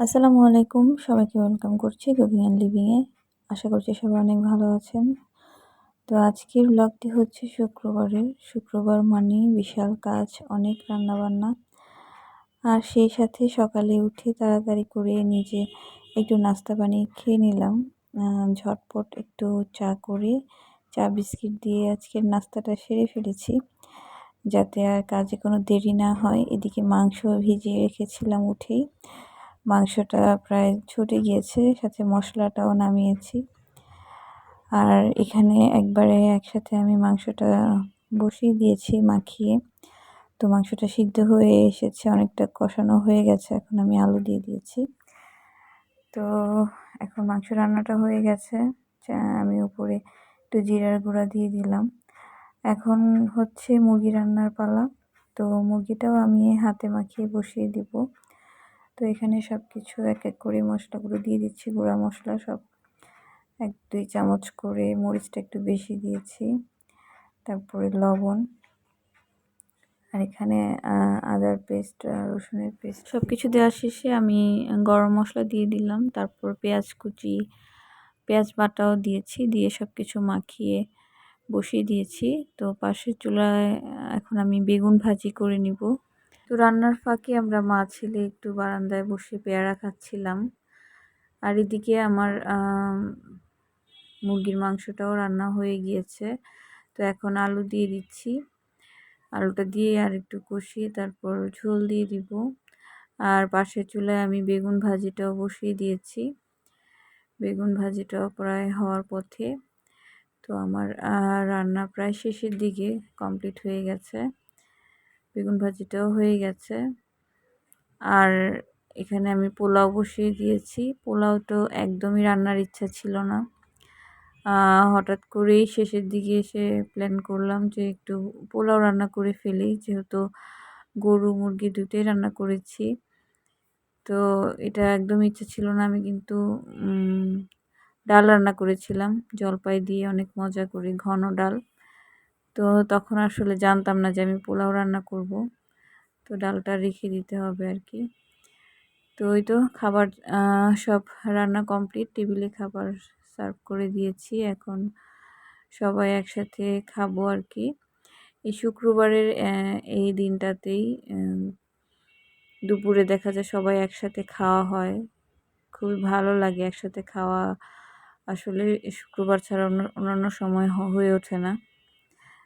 আসসালামু আলাইকুম। সবাইকে ওয়েলকাম করছি কুকিং অ্যান্ড লিভিংয়ে আশা করছি সবাই অনেক ভালো আছেন। তো আজকের ব্লগটি হচ্ছে শুক্রবারের। শুক্রবার মানে বিশাল কাজ, অনেক রান্নাবান্না। আর সেই সাথে সকালে উঠে তাড়াতাড়ি করে নিজে একটু নাস্তা বানিয়ে খেয়ে নিলাম। ঝটপট একটু চা করে, চা বিস্কিট দিয়ে আজকের নাস্তাটা সেরে ফেলেছি। যাতে আর কাজে কোনো দেরি না হয়। এদিকে মাংস ভিজিয়ে রেখেছিলাম উঠেই। মাংসটা প্রায় ছুটে গিয়েছে, সাথে মশলাটাও নামিয়েছি। আর এখানে একবারে একসাথে আমি মাংসটা বসিয়ে দিয়েছি মাখিয়ে। তো মাংসটা সিদ্ধ হয়ে এসেছে, অনেকটা কষানো হয়ে গেছে, এখন আমি আলু দিয়ে দিয়েছি। তো এখন মাংস রান্নাটা হয়ে গেছে আমি উপরে একটু জিরার গুঁড়া দিয়ে দিলাম। এখন হচ্ছে মুরগি রান্নার পালা, তো মুরগিটাও আমি হাতে মাখিয়ে বসিয়ে দিব। তো এখানে সব কিছু এক এক করে মশলাগুলো দিয়ে দিচ্ছি, গুঁড়া মশলা সব। এক, দুই চামচ করে মরিচটা একটু বেশি দিয়েছি। তারপরে লবণ। আর এখানে আদার পেস্ট রসুনের পেস্ট। সব কিছু দেওয়ার শেষে আমি গরম মশলা দিয়ে দিলাম। তারপর পেঁয়াজ কুচি, পেঁয়াজ বাটাও দিয়েছি, দিয়ে সব কিছু মাখিয়ে বসিয়ে দিয়েছি। তো পাশের চুলায়, এখন আমি বেগুন ভাজি করে নিব। তো রান্নার ফাঁকে আমরা মা ছেলে একটু বারান্দায় বসে পেয়ারা খাচ্ছিলাম। আর এদিকে আমার মুরগির মাংসটাও রান্না হয়ে গিয়েছে। তো এখন আলু দিয়ে দিচ্ছি। আলুটা দিয়ে আর একটু কষিয়ে তারপর ঝোল দিয়ে দিব। আর পাশের চুলায় আমি বেগুন ভাজিটাও বসিয়ে দিয়েছি। বেগুন ভাজিটাও প্রায় হওয়ার পথে। তো আমার রান্না প্রায় শেষের দিকে কমপ্লিট হয়ে গেছে। বেগুন ভাজিটাও হয়ে গেছে। আর এখানে আমি পোলাও বসিয়ে দিয়েছি। পোলাও তো একদমই রান্নার ইচ্ছা ছিল না। হঠাৎ করেই শেষের দিকে এসে প্ল্যান করলাম যে একটু পোলাও রান্না করে ফেলি। যেহেতু গরু, মুরগি দুটোই রান্না করেছি। তো এটা একদম ইচ্ছা ছিল না। আমি কিন্তু ডাল রান্না করেছিলাম। জলপাই দিয়ে অনেক মজা করি, ঘন ডাল। তো তখন আসলে জানতাম না যে আমি পোলাও রান্না করব। তো ডালটা রেখে দিতে হবে আর কি তো ওই তো খাবার সব রান্না কমপ্লিট। টেবিলে খাবার সার্ভ করে দিয়েছি। এখন সবাই একসাথে খাব আর কি এই শুক্রবারের এই দিনটাতেই দুপুরে দেখা যায় সবাই একসাথে খাওয়া হয়। খুবই ভালো লাগে একসাথে খাওয়া। আসলে শুক্রবার ছাড়া অন্য, অন্যান্য সময় হয়ে ওঠে না।